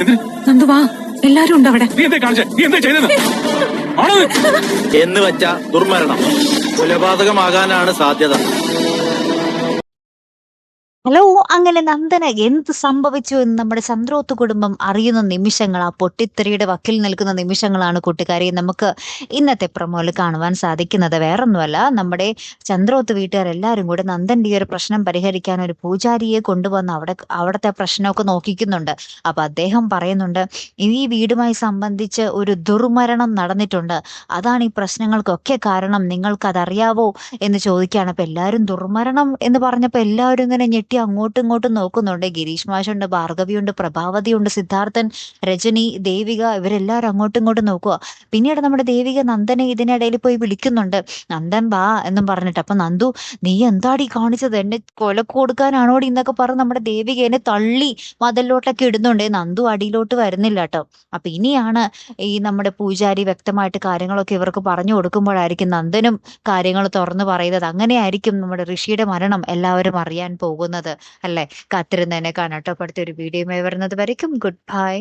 എന്തിന്? നന്ദു വാ. എല്ലാരും ഉണ്ട് അവിടെ? നീ എന്തേ കാണിച്ചേ? നീ എന്തേ ചെയ്തത്? എന്ന് വച്ച ദുർമരണം. കൊലപാതകമാകാനാണ് സാധ്യത. ഹലോ അങ്ങനെ നന്ദന. എന്ത് സംഭവിച്ചു എന്ന് നമ്മുടെ ചന്ദ്രോത്ത് കുടുംബം അറിയുന്ന നിമിഷങ്ങൾ ആ പൊട്ടിത്തെറിയുടെ വക്കിൽ നിൽക്കുന്ന നിമിഷങ്ങളാണ് കൂട്ടുകാരെ നമുക്ക് ഇന്നത്തെ പ്രമോൽ കാണുവാൻ സാധിക്കുന്നത്. വേറൊന്നുമല്ല നമ്മുടെ ചന്ദ്രോത്ത് വീട്ടുകാർ എല്ലാവരും കൂടെ നന്ദന്റെ ഒരു പ്രശ്നം പരിഹരിക്കാൻ ഒരു പൂജാരിയെ കൊണ്ടുവന്ന് അവിടെ അവിടുത്തെ പ്രശ്നമൊക്കെ നോക്കിക്കുന്നുണ്ട്. അപ്പൊ അദ്ദേഹം പറയുന്നുണ്ട് ഈ വീടുമായി സംബന്ധിച്ച് ഒരു ദുർമരണം നടന്നിട്ടുണ്ട്. അതാണ് ഈ പ്രശ്നങ്ങൾക്കൊക്കെ കാരണം. നിങ്ങൾക്കതറിയാവോ എന്ന് ചോദിക്കുകയാണ്. അപ്പൊ എല്ലാവരും ദുർമരണം എന്ന് പറഞ്ഞപ്പോ എല്ലാവരും ഇങ്ങനെ ഞെട്ടി അങ്ങോട്ടും ഇങ്ങോട്ടും നോക്കുന്നുണ്ട്. ഗിരീഷ് മാഷുണ്ട് ഭാർഗവിയുണ്ട് പ്രഭാവതിയുണ്ട് സിദ്ധാർത്ഥൻ രജനി ദേവിക ഇവരെല്ലാവരും അങ്ങോട്ടും ഇങ്ങോട്ടും നോക്കുക. പിന്നീട് നമ്മുടെ ദേവിക നന്ദനെ ഇതിനിടയിൽ പോയി വിളിക്കുന്നുണ്ട്. നന്ദൻ വാ എന്നും പറഞ്ഞിട്ട്. അപ്പൊ നന്ദു നീ എന്താടി കാണിച്ചത്? എന്നെ കൊലക്ക് കൊടുക്കാനാണോടി എന്നൊക്കെ പറഞ്ഞ് നമ്മുടെ ദേവിക എന്നെ തള്ളി മതിലോട്ടൊക്കെ ഇടുന്നുണ്ട്. നന്ദു അടിയിലോട്ട് വരുന്നില്ല കേട്ടോ അപ്പൊ ഇനിയാണ് ഈ നമ്മുടെ പൂജാരി വ്യക്തമായിട്ട് കാര്യങ്ങളൊക്കെ ഇവർക്ക് പറഞ്ഞു കൊടുക്കുമ്പോഴായിരിക്കും നന്ദനും കാര്യങ്ങൾ തുറന്നു പറയുന്നത്. അങ്ങനെയായിരിക്കും നമ്മുടെ ഋഷിയുടെ മരണം എല്ലാവരും അറിയാൻ പോകുന്നത്. അല്ലെ? കാത്തിരുന്നതിനെ കാണാട്ടോ. അടുത്ത ഒരു വീഡിയോയുമായി വരുന്നത് വരയ്ക്കും. Good bye